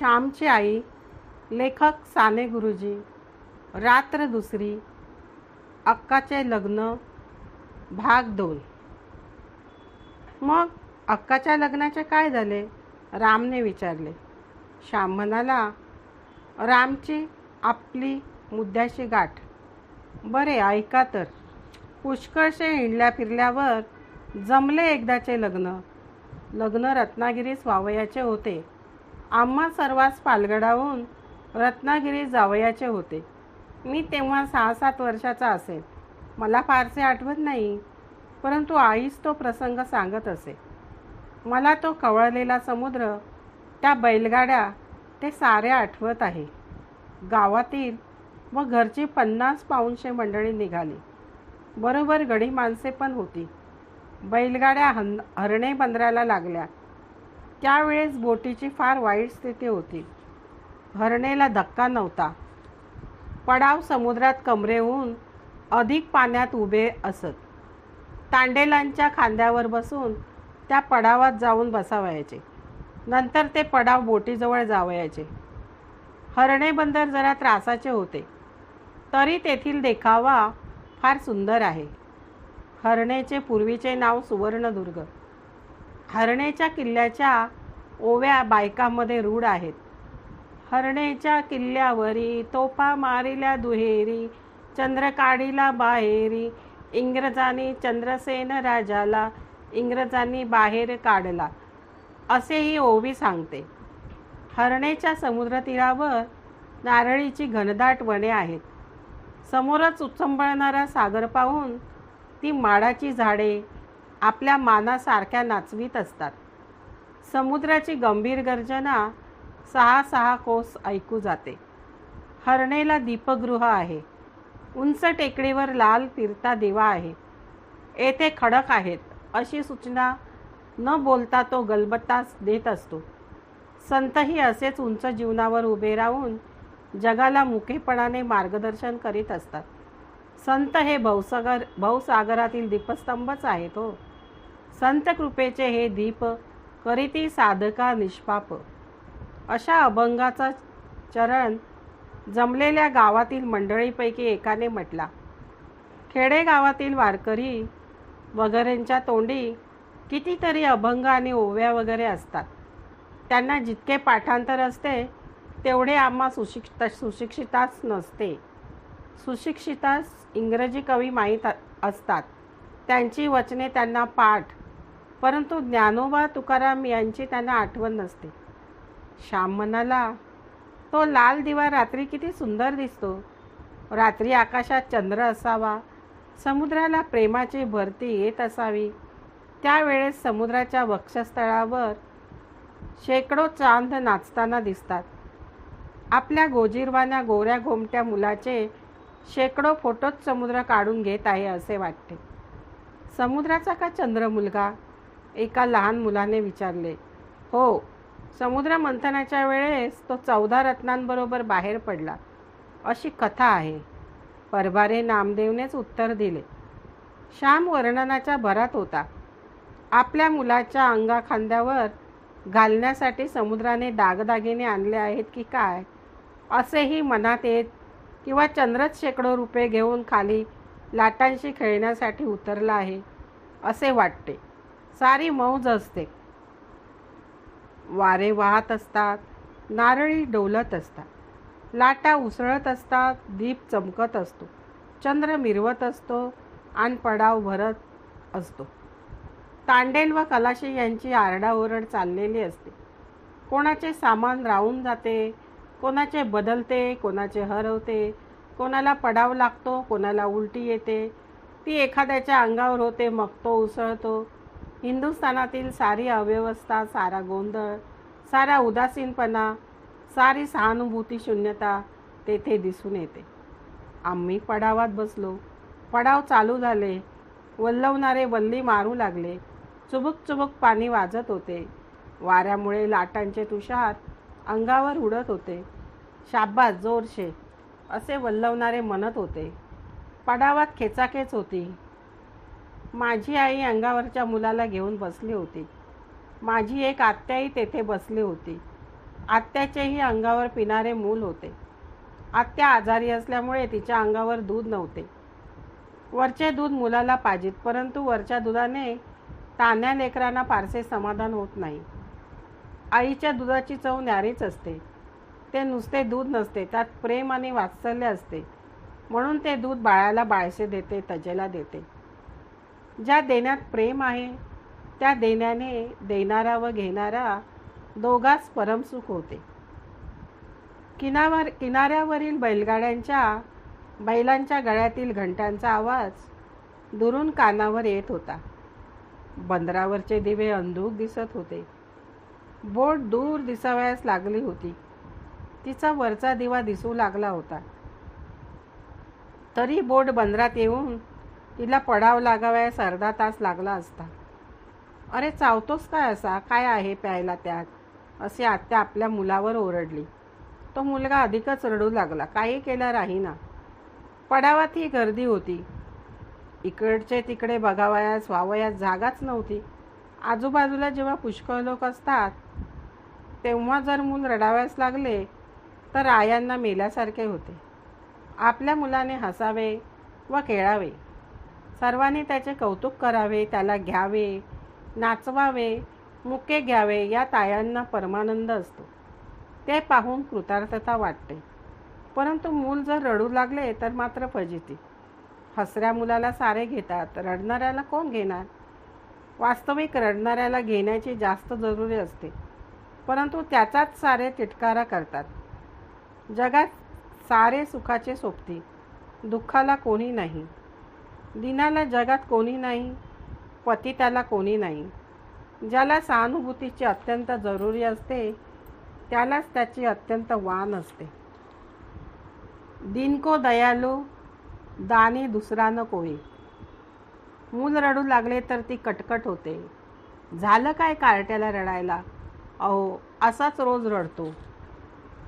श्यामची आई लेखक साने गुरुजी रात्र दुसरी अक्काचे लग्न भाग दोन. मग अक्काच्या लग्नाचे काय झाले? रामने विचारले. श्याम म्हणाला रामची आपली मुद्द्याशी गाठ. बरे ऐका तर. पुष्कळशे हिंडल्या फिरल्यावर जमले एकदाचे लग्न. लग्न रत्नागिरीस वावयाचे होते. आम्हा सर्वांस पालगडाहून रत्नागिरी जावयाचे होते. मी तेव्हा सहा सात वर्षाचा असेल. मला फारसे आठवत नाही परंतु आईच तो प्रसंग सांगत असे. मला तो कवळलेला समुद्र त्या बैलगाड्या ते सारे आठवत आहे. गावातील व घरची पन्नास पाऊनशे मंडळी निघाली. बरोबर गडी माणसे पण होती. बैलगाड्या हन हरणे बंदराला लागल्या. त्यावेळेस बोटीची फार वाईट स्थिती होती. हरणेला धक्का नव्हता. पडाव समुद्रात कमरेहून अधिक पाण्यात उभे असत. तांडेलांच्या खांद्यावर बसून त्या पडावात जाऊन बसावयाचे. नंतर ते पडाव बोटीजवळ जावयाचे. हरणे बंदर जरा त्रासाचे होते. तरी तेथील देखावा फार सुंदर आहे. हरणेचे पूर्वीचे नाव सुवर्णदुर्ग. हरणेच्या किल्ल्याच्या ओव्या बायकामध्ये रूढ आहेत. हरणेच्या किल्ल्यावरी तोफा मारिल्या दुहेरी चंद्र काढीला बाहेरी इंग्रजांनी चंद्रसेन राजाला इंग्रजांनी बाहेर काढला असेही ओवी सांगते. हरणेच्या समुद्रतीरावर नारळीची घनदाट वने आहेत. समोरच उचंबळणारा सागर पाहून ती माडाची झाडे आपल्या मानासारख्या नाचवीत असतात. समुद्राची गंभीर गर्जना सहा सहा कोस ऐकू जाते. हरणेला दीपगृह आहे. उंच टेकडीवर लाल फिरता दिवा आहे. येथे खडक आहेत अशी सूचना न बोलता तो गलबत्तास देत असतो. संतही असेच उंच जीवनावर उभे राहून जगाला मुखेपणाने मार्गदर्शन करीत असतात. संत हे भवसागर भवसागरातील दीपस्तंभच आहेत हो. संत कृपेचे हे दीप करीती साधका निष्पाप. अशा अभंगाचा चरण जमलेल्या गावातील मंडळीपैकी एकाने म्हटला. खेडेगावातील वारकरी वगैरेंच्या तोंडी कितीतरी अभंग आणि ओव्या वगैरे असतात. त्यांना जितके पाठांतर असते तेवढे आम्हा सुशिक्षित सुशिक्षिताच नसते. सुशिक्षितास इंग्रजी कवी माहीत असतात. त्यांची वचने त्यांना पाठ परंतु ज्ञानोबा तुकाराम यांची त्यांना आठवण नसते. श्याम म्हणाला तो लाल दिवा रात्री किती सुंदर दिसतो. रात्री आकाशात चंद्र असावा. समुद्राला प्रेमाची भरती येत असावी. त्यावेळेस समुद्राच्या वक्षस्थळावर शेकडो चांद नाचताना दिसतात. आपल्या गोजीरवाना गोऱ्या गोमट्या मुलाचे शेकडो फोटोच समुद्र काढून घेत आहे असे वाटते. समुद्राचा का चंद्र मुलगा एका लहान मुलाने विचारले हो समुद्र मंथनाच्या वेळेस तो चौदा रत्नांबरोबर बाहेर पडला. अशी कथा आहे. परभारे नामदेवनेच उत्तर दिले श्याम वर्णनाच्या भरात होता. आपल्या मुलाच्या अंगाखांद्यावर घालण्यासाठी समुद्राने दागदागिने आणले आहेत की काय? असेही मनात येत किंवा चंद्रच शेकडो रुपये घेऊन खाली लाटांशी खेळण्यासाठी उतरला आहे असे वाटते. सारी मौज असते. वारे वाहत असतात नारळी डोलत असतात लाटा उसळत असतात दीप चमकत असतो चंद्र मिरवत असतो आणि पडाव भरत असतो. तांडेल व कलाशी यांची आरडाओरड चाललेली असते. कोणाचे सामान राहून जाते कोणाचे बदलते कोणाचे हरवते कोणाला पडाव लागतो कोणाला उलटी येते ती एखाद्याच्या अंगावर होते मग तो उसळतो हिंदुस्थानातील सारी अव्यवस्था सारा गोंधळ सारा उदासीनपणा सारी सहानुभूती शून्यता तेथे दिसून येते. आम्ही पडावात बसलो. पडाव चालू झाले. वल्लवणारे वल्ली मारू लागले. चुबुक चुबुक पाणी वाजत होते. वाऱ्यामुळे लाटांचे तुषार अंगावर उडत होते. शाब्बास जोरशे असे वल्लवणारे म्हणत होते. पडावात खेचाखेच होती. माझी आई अंगावरच्या मुलाला घेऊन बसली होती. माझी एक आत्याही तेथे बसली होती. आत्याचेही अंगावर पिणारे मूल होते. आत्या आजारी असल्यामुळे तिच्या अंगावर दूध नव्हते. वरचे दूध मुलाला पाहिजेत परंतु वरच्या दुधाने तान्या लेकरांना फारसे समाधान होत नाही. आईच्या दुधाची चव न्यारीच असते. ते नुसते दूध नसते त्यात प्रेम आणि वात्सल्य असते. म्हणून ते दूध बाळाला बाळसे देते तजेला देते. ज्या देण्यात प्रेम आहे त्या देण्याने देणारा व घेणारा दोघाच परमसुख होते. किनावर किनाऱ्यावरील बैलगाड्यांच्या बैलांच्या गळ्यातील घंटांचा आवाज दुरून कानावर येत होता. बंदरावरचे दिवे अंधूक दिसत होते. बोट दूर दिसावयास लागली होती. तिचा वरचा दिवा दिसू लागला होता. तरी बोट बंदरात येऊन तिला पडाव लागावयास अर्धा तास लागला असता. अरे चावतोस काय असा? काय आहे प्यायला त्यात? असे आत्या आपल्या मुलावर ओरडली. तो मुलगा अधिकच रडू लागला. काही केला राहीना. पडावात ही गर्दी होती. इकडचे तिकडे बघावयास व्हावयास जागाच नव्हती. आजूबाजूला जेव्हा पुष्कळ लोक असतात तेव्हा जर मूल रडावयास लागले तर आयांना मेल्यासारखे होते. आपल्या मुलाने हसावे व खेळावे. सर्वांनी त्याचे कौतुक करावे त्याला घ्यावे नाचवावे मुके घ्यावे या तायांना परमानंद असतो. ते पाहून कृतार्थता वाटते. परंतु मूल जर रडू लागले तर मात्र फजिती. हसऱ्या मुलाला सारे घेतात. रडणाऱ्याला कोण घेणार? वास्तविक रडणाऱ्याला घेण्याची जास्त जरुरी असते. परंतु त्याचाच सारे तिटकारा करतात. जगात सारे सुखाचे सोबती. दुःखाला कोणी नाही. दिनाला जगात कोणी नाही पतिताला त्याला कोणी नाही. ज्याला सहानुभूतीची अत्यंत जरुरी असते त्यालाच त्याची अत्यंत वान असते. दिनको दयालू दानी दुसरा न कोई. मूल रडू लागले तर ती कटकट होते. झालं काय कार्ट्याला रडायला? अहो असाच रोज रडतो.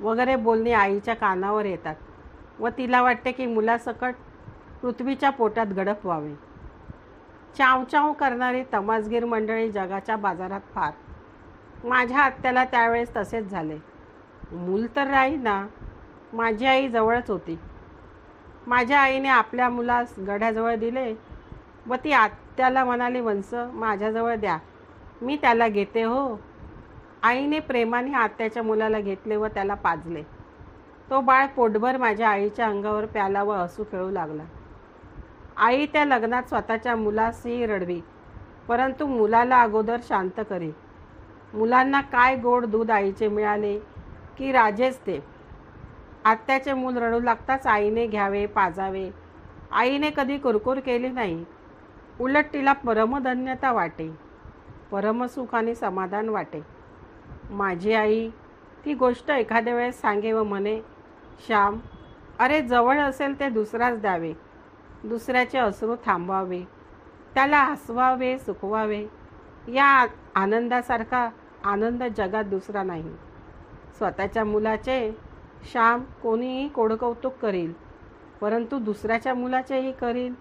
वगैरे बोलणे आईच्या कानावर येतात. व तिला वाटते की मुलासकट पृथ्वीच्या पोटात गडप व्हावे. चावचाव करणारी तमासगीर मंडळी जगाच्या बाजारात फार. माझ्या आत्याला त्यावेळेस तसेच झाले. मूल तर राही ना. माझी आई जवळच होती. माझ्या आईने आपल्या मुलास गड्याजवळ दिले व ती आत्याला म्हणाली वंस माझ्याजवळ द्या. मी त्याला घेते हो. आईने प्रेमाने आत्याच्या मुलाला घेतले व त्याला पाजले. तो बाळ पोटभर माझ्या आईच्या अंगावर प्याला व हसू खेळू लागला. आई त्या लग्नात स्वतःच्या मुलासही रडवी परंतु मुलाला अगोदर शांत करे. मुलांना काय गोड दूध आईचे मिळाले की राजेच ते. आत्याचे मूल रडू लागताच आईने घ्यावे पाजावे. आईने कधी कुरकुर केली नाही. उलट तिला परमधन्यता वाटे परमसुख आणि समाधान वाटे. माझी आई ती गोष्ट एखाद्या वेळेस सांगे व म्हणे श्याम अरे जवळ असेल ते दुसराच द्यावे. दुसऱ्याचे अश्रू थांबवावे. त्याला हसवावे सुखवावे. या आनंदासारखा आनंद जगात दुसरा नाही. स्वतःच्या मुलाचे श्याम कोणीही कोडकौतुक करील परंतु दुसऱ्याच्या मुलाचेही करील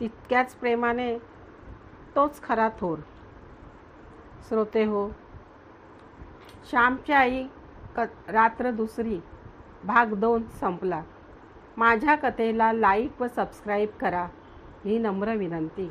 तितक्याच प्रेमाने तोच खरा थोर. श्रोते हो श्यामची आई क रात्र दुसरी भाग दोन संपला. माझ्या कथेला लाईक व सबस्क्राईब करा ही नम्र विनंती.